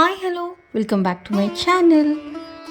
Hi hello welcome back to my channel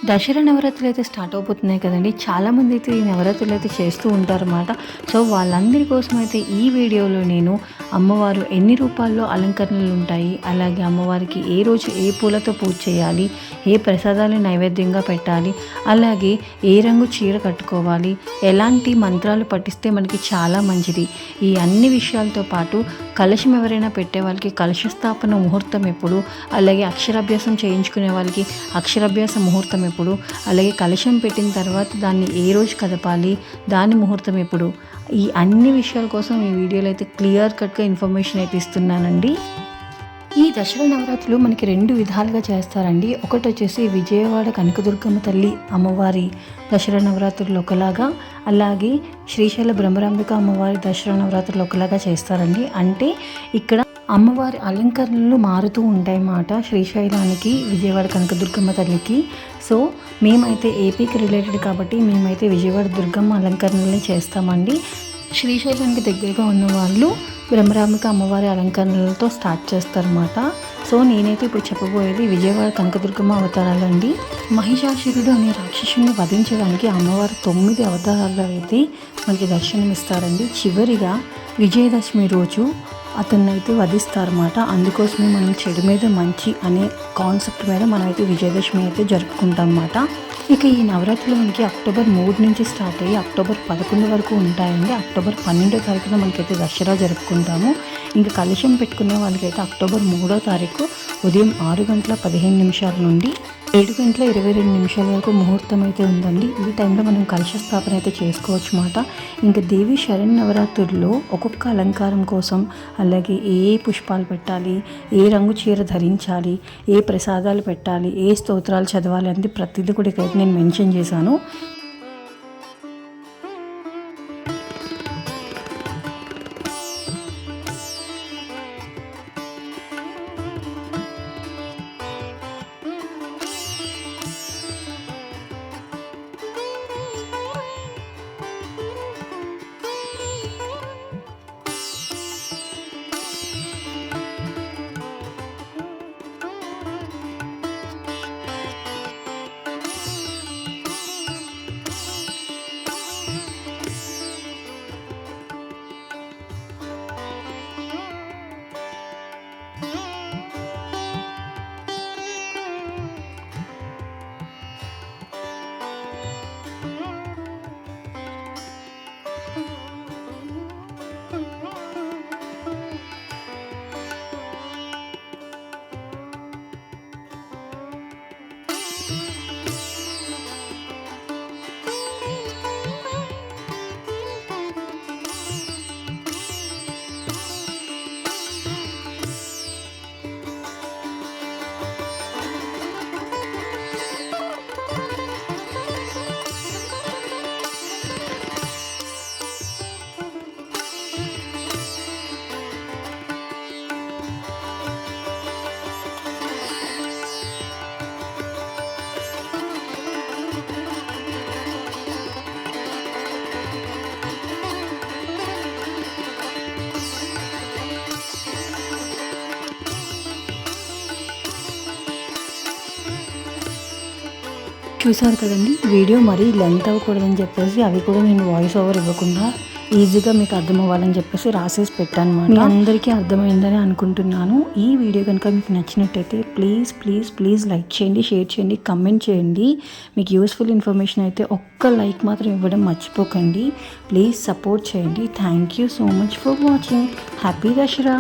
Dasara నవరాత్రులు అయితే start అవబోతున్నాయి కదండి. చాలామంది అయితే ఈ నవరాత్రులు అయితే చేస్తూ ఉంటారన్నమాట. సో వాళ్ళందరి కోసం అయితే ఈ వీడియోలో నేను అమ్మవారు ఎన్ని రూపాల్లో అలంకరణలు ఉంటాయి అలాగే అమ్మవారికి ఏ రోజు ఏ పూలతో పూజ చేయాలి ఏ ప్రసాదాలు నైవేద్యంగా పెట్టాలి అలాగే ఏ రంగు చీర కట్టుకోవాలి ఎలాంటి మంత్రాలు పఠిస్తే మనకి చాలా మంచిది. ఈ అన్ని విషయాలతో పాటు కలశం ఎవరైనా పెట్టే వాళ్ళకి కలశ స్థాపన ముహూర్తం ఎప్పుడు అలాగే అక్షరాభ్యాసం చేయించుకునే వాళ్ళకి అక్షరాభ్యాస ముహూర్తం ఎప్పుడు? అలాగే కలశం పెట్టిన తర్వాత దాన్ని ఏ రోజు కదపాలి? దాని ముహూర్తం ఎప్పుడు? ఈ అన్ని విషయాల కోసం ఈ వీడియోలో అయితే క్లియర్ కట్గా ఇన్ఫర్మేషన్ అయితే ఇస్తున్నానండి. ఈ దసరా నవరాత్రులు మనకి రెండు విధాలుగా చేస్తారండి. ఒకటి వచ్చేసి విజయవాడ కనకదుర్గమ్మ తల్లి అమ్మవారి దసరా నవరాత్రులు ఒకలాగా అలాగే శ్రీశైల బ్రహ్మరాంబిక అమ్మవారి దసరా నవరాత్రులు ఒకలాగా చేస్తారండి. అంటే ఇక్కడ అమ్మవారి అలంకరణలు మారుతూ ఉంటాయి అన్నమాట శ్రీశైలానికి విజయవాడ కనకదుర్గమ్మ తల్లికి. సో మేమైతే ఏపీకి రిలేటెడ్ కాబట్టి మేమైతే విజయవాడ దుర్గమ్మ అలంకరణలే చేస్తామండి. శ్రీశైలానికి దగ్గరగా ఉన్న వాళ్ళు బ్రహ్మరామిక అమ్మవారి అలంకరణలతో స్టార్ట్ చేస్తారన్నమాట. సో నేనైతే ఇప్పుడు చెప్పబోయేది విజయవాడ కనకదుర్గమ్మ అవతారాలండి. మహిషాసురుడు అనే రాక్షసుని వధించడానికి అమ్మవారు తొమ్మిది అవతారాలు అయితే మనకి దర్శనమిస్తారండి. చివరిగా విజయదశమి రోజు అతన్ని అయితే వధిస్తారన్నమాట. అందుకోసమే మనం చెడు మీద మంచి అనే కాన్సెప్ట్ మీద మనం అయితే విజయదశమి అయితే జరుపుకుంటాం అన్నమాట ఇక ఈ నవరాత్రులు మనకి అక్టోబర్ మూడు నుంచి స్టార్ట్ అయ్యి అక్టోబర్ పదకొండు వరకు ఉంటాయండి. అక్టోబర్ పన్నెండో తారీఖున మనకైతే దసరా జరుపుకుంటాము. ఇంకా కలుషం పెట్టుకునే వాళ్ళకైతే అక్టోబర్ మూడో తారీఖు ఉదయం ఆరు గంటల పదిహేను నిమిషాల నుండి ఏడు గంటల ఇరవై రెండు నిమిషాల వరకు ముహూర్తం అయితే ఉందండి. ఈ టైంలో మనం కలశ స్థాపన అయితే చేసుకోవచ్చు మాట ఇంకా దేవి శరణ్ నవరాత్రుల్లో ఒక్కొక్క అలంకారం కోసం అలాగే ఏ ఏ పుష్పాలు పెట్టాలి ఏ రంగు చీర ధరించాలి ఏ ప్రసాదాలు పెట్టాలి ఏ స్తోత్రాలు చదవాలి అనేది ప్రతిదీ కూడా ఇక్కడైతే నేను మెన్షన్ చేశాను. చూసారు కదండి? వీడియో మరీ లెంత్ అవ్వకూడదని చెప్పేసి అవి కూడా నేను వాయిస్ ఓవర్ ఇవ్వకుండా ఈజీగా మీకు అర్థం అవ్వాలని చెప్పేసి రాసేసి పెట్టాను అనమాట అందరికీ అర్థమైందని అనుకుంటున్నాను. ఈ వీడియో కనుక మీకు నచ్చినట్టయితే ప్లీజ్ ప్లీజ్ ప్లీజ్ లైక్ చేయండి షేర్ చేయండి కమెంట్ చేయండి. మీకు యూస్ఫుల్ ఇన్ఫర్మేషన్ అయితే ఒక్క లైక్ మాత్రం ఇవ్వడం మర్చిపోకండి. ప్లీజ్ సపోర్ట్ చేయండి. Thank you so much for watching happy Dasara